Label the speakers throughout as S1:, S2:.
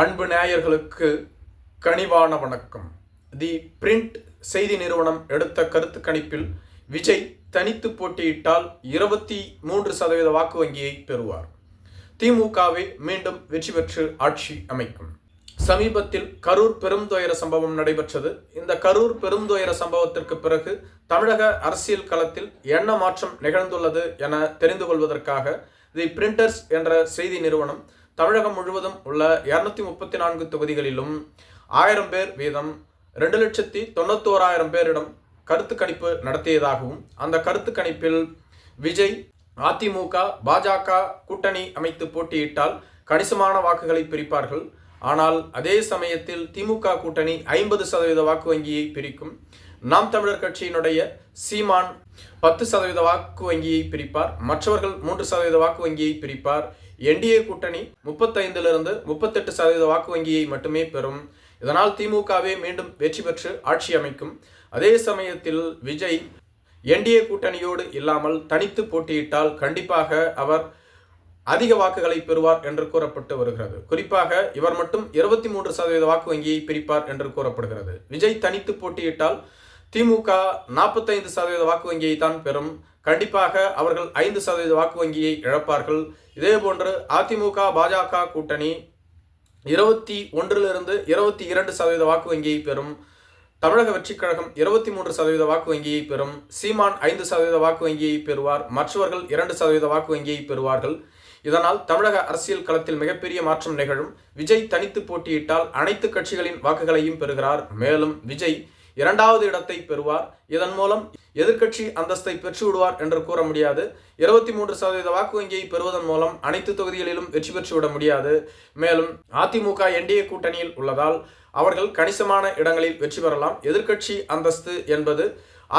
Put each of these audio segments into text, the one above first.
S1: அன்பு நேயர்களுக்கு கனிவான வணக்கம். தி பிரிண்ட் செய்தி நிறுவனம் எடுத்த கருத்து கணிப்பில் விஜய் தனித்து போட்டியிட்டால் இருபத்தி மூன்று சதவீத வாக்கு வங்கியை பெறுவார். திமுகவே மீண்டும் வெற்றி பெற்று ஆட்சி அமைக்கும். சமீபத்தில் கரூர் பெருந்துயர சம்பவம் நடைபெற்றது. இந்த கரூர் பெருந்துயர சம்பவத்திற்கு பிறகு தமிழக அரசியல் களத்தில் என்ன மாற்றம் நிகழ்ந்துள்ளது என தெரிந்து கொள்வதற்காக தி பிரிண்டர்ஸ் என்ற செய்தி நிறுவனம் தமிழகம் முழுவதும் உள்ள இரநூத்தி முப்பத்தி நான்கு தொகுதிகளிலும் ஆயிரம் பேர் வீதம் ரெண்டு லட்சத்தி தொண்ணூத்தோராயிரம் பேரிடம் கருத்து கணிப்பு நடத்தியதாகவும் அந்த கருத்து கணிப்பில் விஜய் அதிமுக பாஜக கூட்டணி அமைத்து போட்டியிட்டால் கணிசமான வாக்குகளை பிரிப்பார்கள். ஆனால் அதே சமயத்தில் திமுக கூட்டணி ஐம்பது சதவீத வாக்கு வங்கியை பிரிக்கும். நாம் தமிழர் கட்சியினுடைய சீமான் பத்து சதவீத வாக்கு வங்கியை பிரிப்பார். மற்றவர்கள் மூன்று சதவீத வாக்கு வங்கியை பிரிப்பார். என்டிஏ கூட்டணி முப்பத்தைந்திலிருந்து முப்பத்தெட்டு சதவீத வாக்கு வங்கியை மட்டுமே பெறும். இதனால் திமுகவே மீண்டும் வெற்றி பெற்று ஆட்சி அமைக்கும். அதே சமயத்தில் விஜய் என்டிஏ கூட்டணியோடு இல்லாமல் தனித்து போட்டியிட்டால் கண்டிப்பாக அவர் அதிக வாக்குகளை பெறுவார் என்று கூறப்பட்டு வருகிறது. குறிப்பாக இவர் மட்டும் இருபத்தி மூன்று சதவீத வாக்கு வங்கியை பிரிப்பார் என்று கூறப்படுகிறது. விஜய் தனித்து போட்டியிட்டால் திமுக நாற்பத்தைந்து சதவீத வாக்கு வங்கியை தான் பெறும். கண்டிப்பாக அவர்கள் ஐந்து சதவீத வாக்கு வங்கியை இழப்பார்கள். இதேபோன்று அதிமுக பாஜக கூட்டணி இருபத்தி ஒன்றிலிருந்து இருபத்தி இரண்டு சதவீத வாக்கு வங்கியை பெறும். தமிழக வெற்றிக் கழகம் இருபத்தி மூன்று சதவீத வாக்கு வங்கியை பெறும். சீமான் ஐந்து சதவீத வாக்கு வங்கியை பெறுவார். மற்றவர்கள் இரண்டு சதவீத வாக்கு வங்கியை பெறுவார்கள். இதனால் தமிழக அரசியல் களத்தில் மிகப்பெரிய மாற்றம் நிகழும். விஜய் தனித்து போட்டியிட்டால் அனைத்து கட்சிகளின் வாக்குகளையும் பெறுகிறார். மேலும் விஜய் இரண்டாவது இடத்தை பெறுவார். இதன் மூலம் எதிர்க்கட்சி அந்தஸ்தை பெற்று விடுவார் என்று கூற முடியாது. இருபத்தி மூன்று சதவீத வாக்கு வங்கியை பெறுவதன் மூலம் அனைத்து தொகுதிகளிலும் வெற்றி பெற்று விட முடியாது. மேலும் அதிமுக என்டிஏ கூட்டணியில் உள்ளதால் அவர்கள் கணிசமான இடங்களில் வெற்றி பெறலாம். எதிர்க்கட்சி அந்தஸ்து என்பது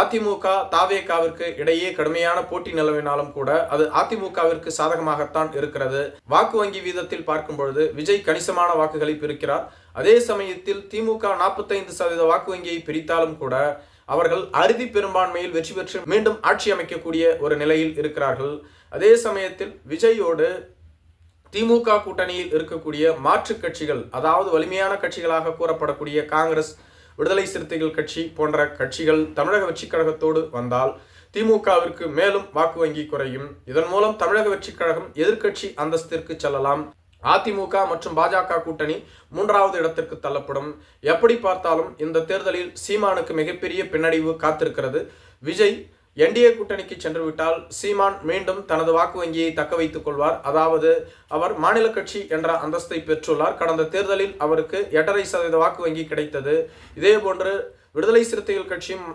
S1: அதிமுக தாவேகாவிற்கு இடையே கடுமையான போட்டி நிலவினாலும் கூட அது அதிமுகவிற்கு சாதகமாகத்தான் இருக்கிறது. வாக்கு வங்கி வீதத்தில் பார்க்கும் பொழுது விஜய் கணிசமான வாக்குகளை பிரிக்கிறார். அதே சமயத்தில் திமுக நாற்பத்தைந்து சதவீத வாக்கு வங்கியை பிரித்தாலும் கூட அவர்கள் அறுதி பெரும்பான்மையில் வெற்றி பெற்று மீண்டும் ஆட்சி அமைக்கக்கூடிய ஒரு நிலையில் இருக்கிறார்கள். அதே சமயத்தில் விஜயோடு திமுக கூட்டணியில் இருக்கக்கூடிய மாற்று கட்சிகள் அதாவது வலிமையான கட்சிகளாக கூறப்படக்கூடிய காங்கிரஸ் விடுதலை சிறுத்தைகள் கட்சி போன்ற கட்சிகள் தமிழக வெற்றிக் கழகத்தோடு வந்தால் திமுகவிற்கு மேலும் வாக்கு வங்கி குறையும். இதன் மூலம் தமிழக வெற்றிக் கழகம் எதிர்க்கட்சி அந்தஸ்திற்கு செல்லலாம். அதிமுக மற்றும் பாஜக கூட்டணி மூன்றாவது இடத்திற்கு தள்ளப்படும். எப்படி பார்த்தாலும் இந்த தேர்தலில் சீமானுக்கு மிகப்பெரிய பின்னடைவு காத்திருக்கிறது. விஜய் என்டிஏ கூட்டணிக்கு சென்றுவிட்டால் சீமான் மீண்டும் தனது வாக்கு வங்கியை தக்க வைத்துக் கொள்வார். அதாவது அவர் மாநில கட்சி என்ற அந்தஸ்தை பெற்றுள்ளார். கடந்த தேர்தலில் அவருக்கு எட்டரை சதவீத வாக்கு வங்கி கிடைத்தது. இதே போன்று விடுதலை சிறுத்தைகள் கட்சியும்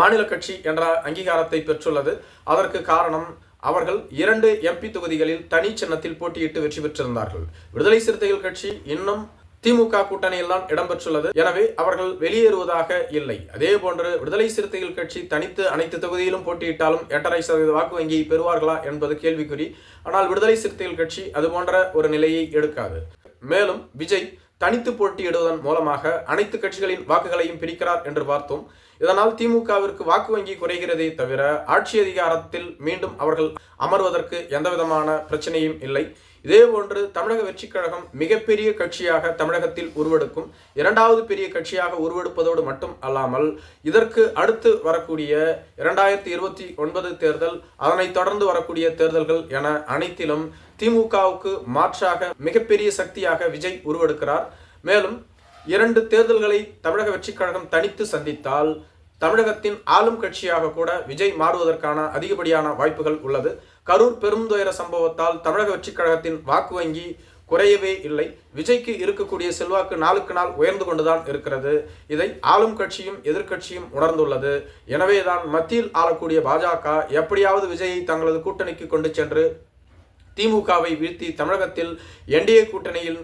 S1: மாநில கட்சி என்ற அங்கீகாரத்தை பெற்றுள்ளது. அதற்கு காரணம் அவர்கள் இரண்டு எம்பி தொகுதிகளில் தனி சின்னத்தில் போட்டியிட்டு வெற்றி பெற்றிருந்தார்கள். விடுதலை சிறுத்தைகள் கட்சி இன்னும் திமுக கூட்டணியில் தான் இடம்பெற்றுள்ளது. எனவே அவர்கள் வெளியேறுவதாக இல்லை. அதே போன்று விடுதலை சிறுத்தைகள் கட்சி தனித்து அனைத்து தொகுதியிலும் போட்டியிட்டாலும் எட்டரை சதவீத வாக்கு வங்கியை பெறுவார்களா என்பது கேள்விக்குறி. ஆனால் விடுதலை சிறுத்தைகள் கட்சி அது போன்ற ஒரு நிலையை எடுக்காது. மேலும் விஜய் தனித்து போட்டியிடுவதன் மூலமாக அனைத்து கட்சிகளின் வாக்குகளையும் பிரிக்கிறார் என்று பார்த்தோம். இதனால் திமுகவிற்கு வாக்கு வங்கி குறைகிறதே தவிர ஆட்சி அதிகாரத்தில் மீண்டும் அவர்கள் அமர்வதற்கு எந்தவிதமான பிரச்சனையும் இல்லை. இதேபோன்று தமிழக வெற்றிக் கழகம் மிகப்பெரிய கட்சியாக தமிழகத்தில் உருவெடுக்கும் இரண்டாவது பெரிய கட்சியாக உருவெடுப்பதோடு மட்டும் அல்லாமல் இதற்கு அடுத்து வரக்கூடிய இரண்டாயிரத்தி இருபத்தி ஒன்பது தேர்தல் அதனைத் தொடர்ந்து வரக்கூடிய தேர்தல்கள் என அனைத்திலும் திமுகவுக்கு மாற்றாக மிகப்பெரிய சக்தியாக விஜய் உருவெடுக்கிறார். மேலும் இரண்டு தேர்தல்களை தமிழக வெற்றிக் கழகம் தனித்து சந்தித்தால் தமிழகத்தின் ஆளும் கட்சியாக கூட விஜய் மாறுவதற்கான அதிகப்படியான வாய்ப்புகள் உள்ளது. கரூர் பெருந்துயர சம்பவத்தால் தமிழக வெற்றிக் கழகத்தின் வாக்கு வங்கி குறையவே இல்லை. விஜய்க்கு இருக்கக்கூடிய செல்வாக்கு நாளுக்கு நாள் உயர்ந்து கொண்டுதான் இருக்கிறது. இதை ஆளும் கட்சியும் எதிர்க்கட்சியும் உணர்ந்துள்ளது. எனவேதான் மத்தியில் ஆளக்கூடிய பாஜக எப்படியாவது விஜயை தங்களது கூட்டணிக்கு கொண்டு சென்று திமுகவை வீழ்த்தி தமிழகத்தில் என்டிஏ கூட்டணியில்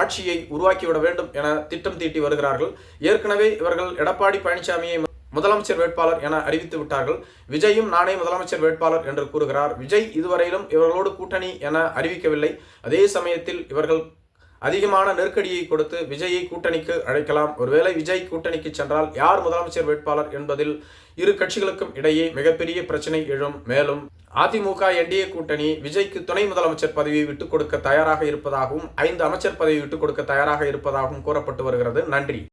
S1: ஆட்சியை உருவாக்கிவிட வேண்டும் என திட்டம் தீட்டி வருகிறார்கள். ஏற்கனவே இவர்கள் எடப்பாடி பழனிசாமியை முதலமைச்சர் வேட்பாளர் என அறிவித்து விட்டார்கள். விஜயும் நானே முதலமைச்சர் வேட்பாளர் என்று கூறுகிறார். விஜய் இதுவரையிலும் இவர்களோடு கூட்டணி என அறிவிக்கவில்லை. அதே சமயத்தில் இவர்கள் அதிகமான நெருக்கடியை கொடுத்து விஜயை கூட்டணிக்கு அழைக்கலாம். ஒருவேளை விஜய் கூட்டணிக்கு சென்றால் யார் முதலமைச்சர் வேட்பாளர் என்பதில் இரு கட்சிகளுக்கும் இடையே மிகப்பெரிய பிரச்சனை எழும். மேலும் அதிமுக என்டிஏ கூட்டணி விஜய்க்கு துணை முதலமைச்சர் பதவியை விட்டுக் கொடுக்க தயாராக இருப்பதாகவும் ஐந்து அமைச்சர் பதவி விட்டுக் கொடுக்க தயாராக இருப்பதாகவும் கூறப்பட்டு வருகிறது. நன்றி.